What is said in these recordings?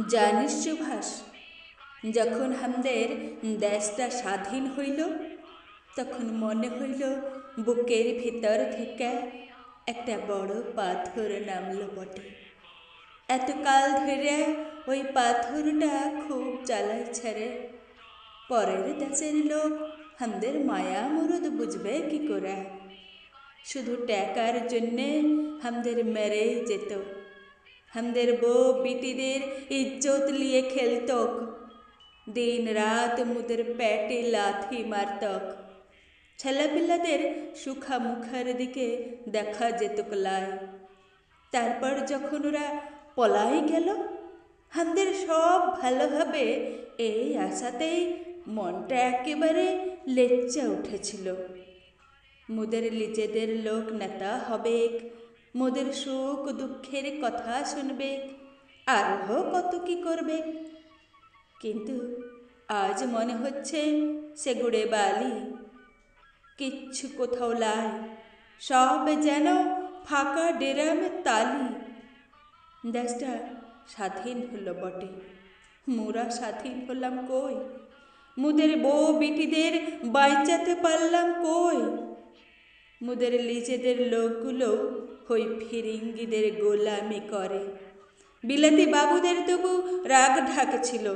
জানিস সুভাষ, যখন আমাদের দেশটা স্বাধীন হইল, তখন মনে হইল বুকের ভিতর থেকে একটা বড় পাথর নামলো বটে। এতকাল ধরে ওই পাথরটা খুব জ্বালাইছে রে। পরের দেশের লোক আমাদের মায়া মরদ বুঝবে কি করে? শুধু টাকার জন্যে আমাদের মেরেই যেত। আমাদের বউ বিটিদের ইজ্জত লিয়ে খেলতক। দিন রাত মুদের পেটে লাথি মারতক। ছেলেপিলাদের সুখা মুখার দিকে দেখা যেত লাই। তারপর যখন ওরা পলাই গেল আমাদের সব ভালোভাবে এই আশাতেই মনটা একেবারে লেচ্চা উঠেছিল। মুদের নিজেদের লোক নেতা হবে মোদের সুখ দুঃখের কথা শুনবে। আরও কত কি করবে? কিন্তু আজ মনে হচ্ছে সেগুড়ে বালি। কিচ্ছু কোথাও লাই, সব যেন ফাঁকা ডেরামে তালি। দেশটা স্বাধীন হলো বটে, মোরা স্বাধীন হলাম কই? মুদের বউ বিটিদের বাইচাতে পারলাম কই? মুদের নিজেদের লোকগুলো ওই ফিরিঙ্গিদের গোলামি করে। বিলাতি বাবুদের তবু রাগ ঢাক ছিল,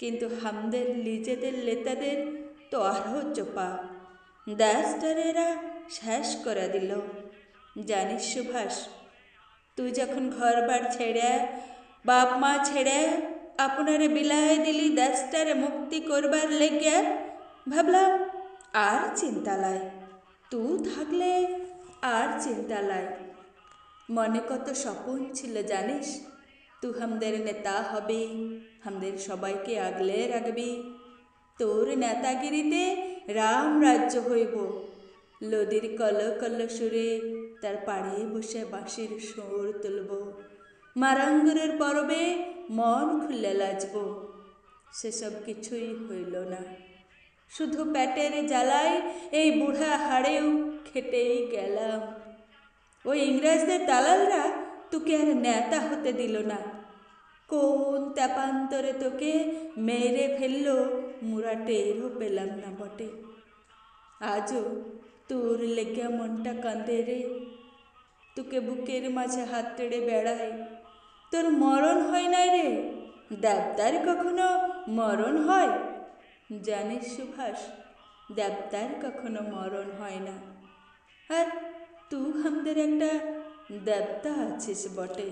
কিন্তু হামদের নিজেদের লেতাদের তো আরও চোপা। দাসটারেরা শেষ করে দিল, জানিস সুভাষ, তুই যখন ঘর বার ছেড়ে, বাপ মা ছেড়ে আপনারে বিলায় দিলি দাসটারে মুক্তি করবার লেগে, ভাবলাম আর চিন্তা লাই তু থাকলে আর চিন্তা লাই মনে কত স্বপন ছিল জানিস? তু হামদের নেতা হবে, হামদের সবাইকে আগলে রাখবি। তোর নেতাগিরিতে রাম রাজ্য হইব। লদির কল কল সুরে তার পাড়ে বসে বাঁশির সুর তুলব। মারাঙ্গুরের পরবে মন খুলে লাজব। সেসব কিছুই হইল না। শুধু পেটের জ্বালায় এই বুড়া হাড়েও খেটেই গেলাম। ওই ইংরেজদের দালালরা তোকে আর নেতা হতে দিল না। কোন তেপান্তরে তোকে মেরে ফেলল মুরা টেরও পেলাম না বটে। আজও তোর লেগে মনটা কাঁদে রে। তোকে বুকের মাঝে হাত তেড়ে বেড়ায় তোর মরণ হয় না রে। দেবদার কখনো মরণ হয়? জানিস সুভাষ, দেবদার কখনো মরণ হয় না। আর তুই আমাদের একটা দেবতা আছিস বটে